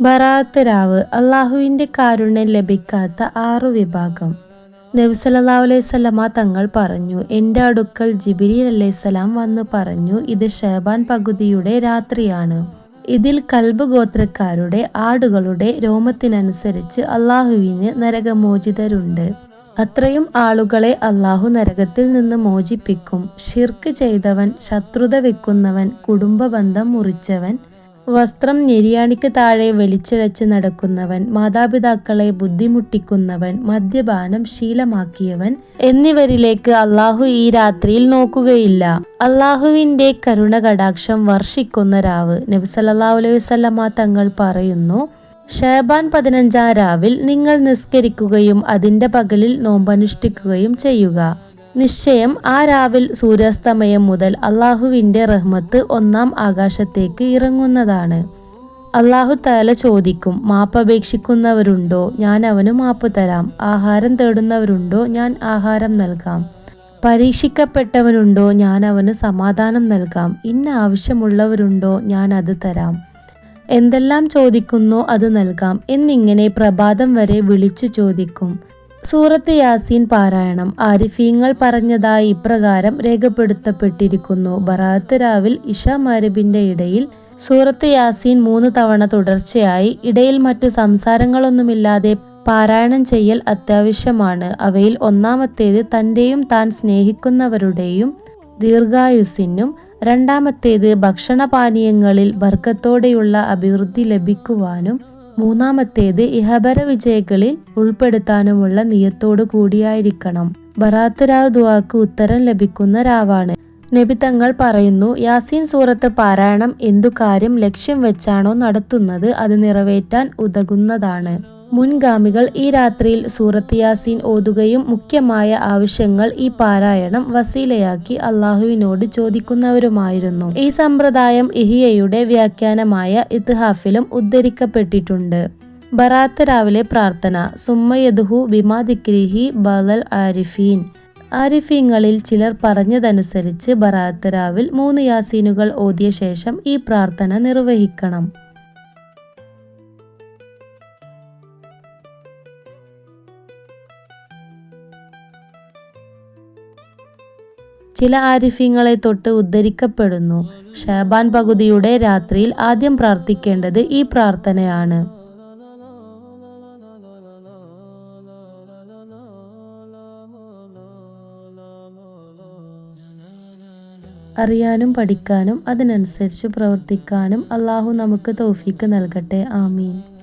ബറാത്ത് രാവ് അള്ളാഹുവിന്റെ കാരുണ്യം ലഭിക്കാത്ത ആറു വിഭാഗം. നബ്സല്ലാ അലൈവല്ലമ തങ്ങൾ പറഞ്ഞു എന്റെ അടുക്കൽ ജിബിരി അലൈഹിസ്സലാം വന്നു പറഞ്ഞു ഇത് ഷേബാൻ പകുതിയുടെ രാത്രിയാണ്. ഇതിൽ കൽബ് ഗോത്രക്കാരുടെ ആടുകളുടെ രോമത്തിനനുസരിച്ച് അള്ളാഹുവിന് നരകമോചിതരുണ്ട്. അത്രയും ആളുകളെ അള്ളാഹു നരകത്തിൽ നിന്ന് മോചിപ്പിക്കും. ഷിർക്ക് ചെയ്തവൻ ശത്രുത വെക്കുന്നവൻ കുടുംബബന്ധം മുറിച്ചവൻ വസ്ത്രം ഞെരിയാണിക്ക് താഴെ വലിച്ചിഴച്ച് നടക്കുന്നവൻ മാതാപിതാക്കളെ ബുദ്ധിമുട്ടിക്കുന്നവൻ മദ്യപാനം ശീലമാക്കിയവൻ എന്നിവരിലേക്ക് അള്ളാഹു ഈ രാത്രിയിൽ നോക്കുകയില്ല. അള്ളാഹുവിന്റെ കരുണ കടാക്ഷം വർഷിക്കുന്ന രാവ് അലൈഹി വസല്ലമ തങ്ങൾ പറയുന്നു ഷേബാൻ പതിനഞ്ചാം രാവിൽ നിങ്ങൾ നിസ്കരിക്കുകയും അതിന്റെ പകലിൽ നോമ്പനുഷ്ഠിക്കുകയും ചെയ്യുക. നിശ്ചയം ആ രാവിൽ സൂര്യാസ്തമയം മുതൽ അള്ളാഹുവിന്റെ റഹ്മത്ത് ഒന്നാം ആകാശത്തേക്ക് ഇറങ്ങുന്നതാണ്. അള്ളാഹു തല ചോദിക്കും മാപ്പപേക്ഷിക്കുന്നവരുണ്ടോ ഞാൻ അവന് മാപ്പ് തരാം. ആഹാരം തേടുന്നവരുണ്ടോ? ഞാൻ ആഹാരം നൽകാം. പരീക്ഷിക്കപ്പെട്ടവനുണ്ടോ? ഞാൻ അവന് സമാധാനം നൽകാം. ഇന്ന ആവശ്യമുള്ളവരുണ്ടോ? ഞാൻ അത് തരാം. എന്തെല്ലാം ചോദിക്കുന്നോ അത് നൽകാം. എന്നിങ്ങനെ പ്രഭാതം വരെ വിളിച്ചു ചോദിക്കും. സൂറത്ത് യാസീൻ പാരായണം. ആരിഫീങ്ങൾ പറഞ്ഞതായി ഇപ്രകാരം രേഖപ്പെടുത്തപ്പെട്ടിരിക്കുന്നു. ബറാത്ത് രാവിൽ ഇഷ മരബിന്റെ ഇടയിൽ സൂറത്ത് യാസീൻ മൂന്ന് തവണ തുടർച്ചയായി ഇടയിൽ മറ്റു സംസാരങ്ങളൊന്നുമില്ലാതെ പാരായണം ചെയ്യൽ അത്യാവശ്യമാണ്. അവയിൽ ഒന്നാമത്തേത് തന്റെയും താൻ സ്നേഹിക്കുന്നവരുടെയും ദീർഘായുസിനും രണ്ടാമത്തേത് ഭക്ഷണപാനീയങ്ങളിൽ വർഗത്തോടെയുള്ള അഭിവൃദ്ധി ലഭിക്കുവാനും മൂന്നാമത്തേത് ഇഹബര വിജയികളിൽ ഉൾപ്പെടുത്താനുമുള്ള നിയത്തോടു കൂടിയായിരിക്കണം. ബറാത്ത് രാവ് ദുവാക്ക് ഉത്തരം ലഭിക്കുന്ന രാവാണ്. നബി തങ്ങൾ പറയുന്നു യാസീൻ സൂറത്ത് പാരായണം എന്തു കാര്യം ലക്ഷ്യം വെച്ചാണോ നടത്തുന്നത് അത് നിറവേറ്റാൻ ഉതകുന്നതാണ്. മുൻഗാമികൾ ഈ രാത്രിയിൽ സൂറത്ത് യാസീൻ ഓതുകയും മുഖ്യമായ ആവശ്യങ്ങൾ ഈ പാരായണം വസീലയാക്കി അള്ളാഹുവിനോട് ചോദിക്കുന്നവരുമായിരുന്നു. ഈ സമ്പ്രദായം ഇഹിയയുടെ വ്യാഖ്യാനമായ ഇത്ഹാഫിലും ഉദ്ധരിക്കപ്പെട്ടിട്ടുണ്ട്. ബറാത്ത് രാവിലെ പ്രാർത്ഥന സുമ്മയദുഹു ബിമാദിക്രിഹി ബലൽ ആരിഫീൻ. ആരിഫീങ്ങളിൽ ചിലർ പറഞ്ഞതനുസരിച്ച് ബറാത്ത് രാവിൽ മൂന്ന് യാസീനുകൾ ഓതിയ ശേഷം ഈ പ്രാർത്ഥന നിർവഹിക്കണം. ചില ആരിഫ്യങ്ങളെ തൊട്ട് ഉദ്ധരിക്കപ്പെടുന്നു. ഷാബാൻ പകുതിയുടെ രാത്രിയിൽ ആദ്യം പ്രാർത്ഥിക്കേണ്ടത് ഈ പ്രാർത്ഥനയാണ്. അറിയാനും പഠിക്കാനും അതിനനുസരിച്ച് പ്രവർത്തിക്കാനും അള്ളാഹു നമുക്ക് തൗഫീക്ക് നൽകട്ടെ. ആമീൻ.